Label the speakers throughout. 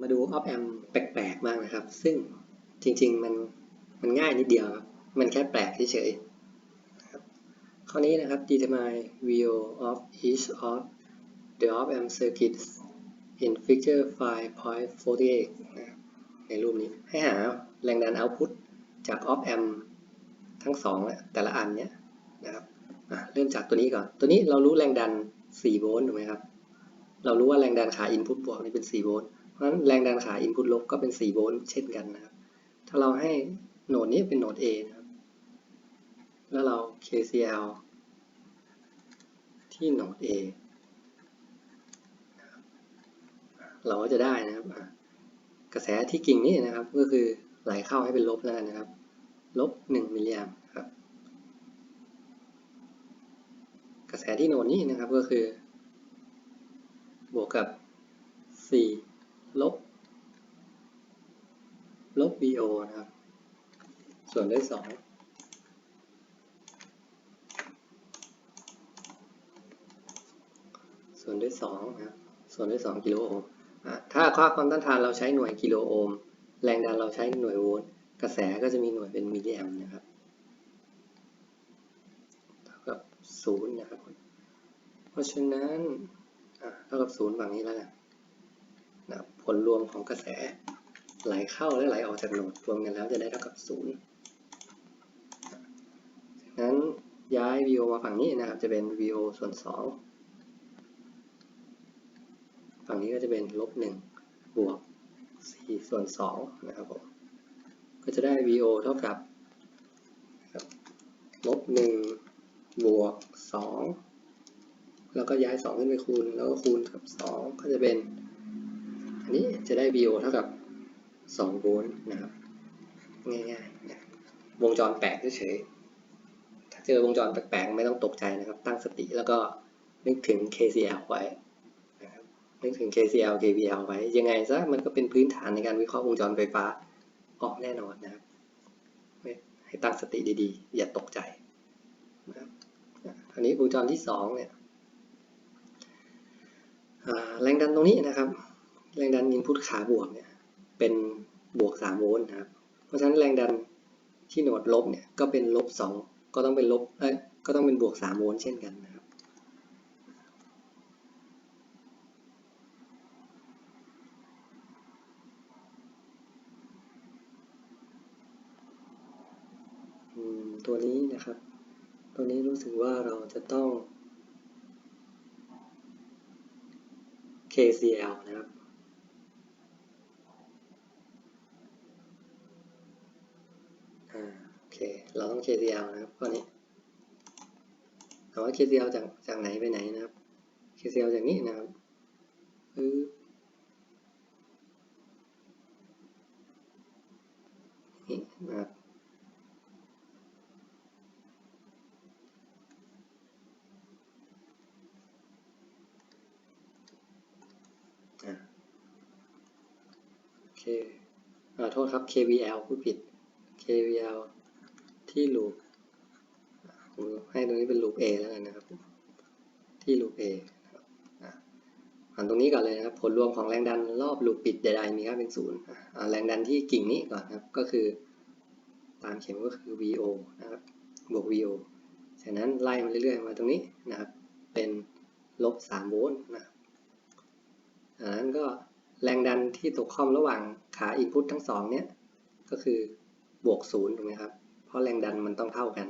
Speaker 1: มาดู op amp แปลกๆมากนะครับ ซึ่งจริงๆมันมันง่ายนิดเดียว มันแค่แปลกเฉยๆนะครับข้อนี้นะครับ determine VO of each of the op amp circuits in figure 5.48นะครับในรูปนี้ให้หาแรงดัน output จาก op amp ทั้งสองแต่ละอันเนี้ยนะครับเริ่มจากตัวนี้ก่อน ตัวนี้เรารู้แรงดัน 4 โวลต์ถูกไหมครับ เรารู้ว่าแรงดันขา input บวกนี่เป็น 4 โวลต์ เพราะฉะนั้นแรงดันขา input ลบก็เป็น 4 โวลต์เช่นกันนะครับ ถ้าเราให้โหนดนี้เป็นโหนด A นะครับ แล้วเรา KCL ที่โหนด A เราก็จะได้นะครับ กระแสที่กิ่งนี้นะครับ ก็คือไหลเข้าให้เป็นลบแล้วนนะครับ ลบ 1 มิลลิแอมป์ครับ กระแสที่โหนดนี้นะครับก็คือ บวกกับ 4 ลบ ลบ VO นะครับ ส่วนด้วย2ส่วนด้วย2นะครับส่วนด้วย 2 กิโลโอห์มถ้าค่าความต้านทานเราใช้หน่วยกิโลโอห์ม แรงดันเราใช้หน่วยโวลต์ กระแสก็จะมีหน่วยเป็นมิลลิแอมป์นะครับ เท่ากับ0นะครับ เพราะฉะนั้นเท่ากับ0ฝั่งนี้แล้วกันะ ผลรวมของกระแสไหลเข้าและไหลออกจากโหนดรวมกันแล้วจะได้เท่ากับ0จากนั้นย้าย VO มาฝั่งนี้นะครับจะเป็น VO ส่วน 2 ฝั่งนี้ก็จะเป็นลบ1บวก4ส่วน2นะครับผมก็จะได้ VO เท่ากับลบ1บวก2แล้วก็ย้าย 2 ขึ้นไปคูณ แล้วก็คูณกับ 2 ก็จะเป็น อันนี้จะได้ VO เท่ากับ2โวลต์นะครับ ง่ายๆนะวงจรแปลกเฉยๆถ้าเจอวงจรแปลกๆ ไม่ต้องตกใจนะครับ ตั้งสติแล้วก็นึกถึง KCL ไว้นะครับนึกถึง KCL KVL ไว้ ยังไงซะมันก็เป็นพื้นฐานในการวิเคราะห์วงจรไฟฟ้าออกแน่นอนนะครับให้ตั้งสติดีๆ อย่าตกใจนะครับอันนี้วงจรที่2เนี่ยแรงดันตรงนี้นะครับ แรงดันอินพุตขาบวกเนี่ยเป็นบวก 3 โวลต์นะครับ เพราะฉะนั้นแรงดันที่โหนดลบเนี่ยก็เป็นลบ 2 ก็ต้องเป็นลบเอ้ยก็ต้องเป็นบวก 3 โวลต์เช่นกันนะครับ ตัวนี้นะครับ ตัวนี้รู้สึกว่าเราจะต้อง KCL นะครับ อ่าโอเค เราต้อง KCL นะครับข้อนี้ถามว่า KCL จากจากไหนไปไหนนะครับ KCL จากนี้นะครับปึ๊บนี่นะครับโอเคอาโทษครับ KVL พูดผิด KVL ที่ลูปผมให้ตรงนี้เป็นลูป A แล้วกันนะครับ ที่ลูป A อ่านตรงนี้ก่อนเลยนะครับ ผลรวมของแรงดันรอบลูปปิดใดๆมีค่าเป็นศูนย์แรงดันที่กิ่งนี้ก่อนครับ ก็คือตามเข็มก็คือ VO นะครับ บวก VO จากนั้นไล่มาเรื่อยๆ มาตรงนี้นะครับ เป็นลบ3โวลต์นะครับจากนั้นก็แรงดันที่ตกค่อมระหว่างขา input ทั้งสองเนี้ยก็คือ บวกศูนย์ถูกไหมครับ เพราะแรงดันมันต้องเท่ากัน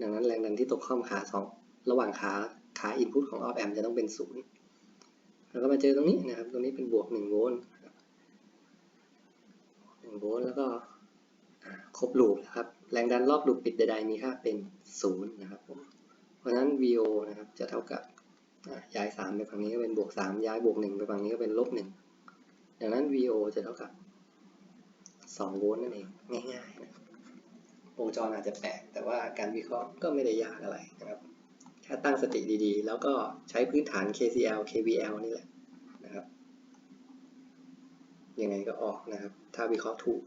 Speaker 1: ดังนั้นแรงดันที่ตกค่อมขาสองระหว่างขาขา input ของ op amp จะต้องเป็นศูนย์แล้วก็มาเจอตรงนี้นะครับ ตรงนี้เป็นบวก1โวลต์1โวลต์แล้วก็ครบลูปนะครับ แรงดันรอบลูปปิดใดๆมีค่าเป็น0นะครับผม เพราะฉะนั้น VO นะครับจะเท่ากับย้าย3ไปฝั่งนี้ก็เป็นบวก3ย้ายบวก1ไปฝั่งนี้ก็เป็นลบ1ดังนั้น VO จะเท่ากับ 2โวลต์นั่นเองง่ายๆนะครับวงจรอาจจะแปลกแต่ว่าการวิเคราะห์ก็ไม่ได้ยากอะไรนะครับแค่ตั้งสติดีๆ แล้วก็ใช้พื้นฐาน KCL KVL นี่แหละนะครับยังไงก็ออกนะครับ ถ้าวิเคราะห์ถูก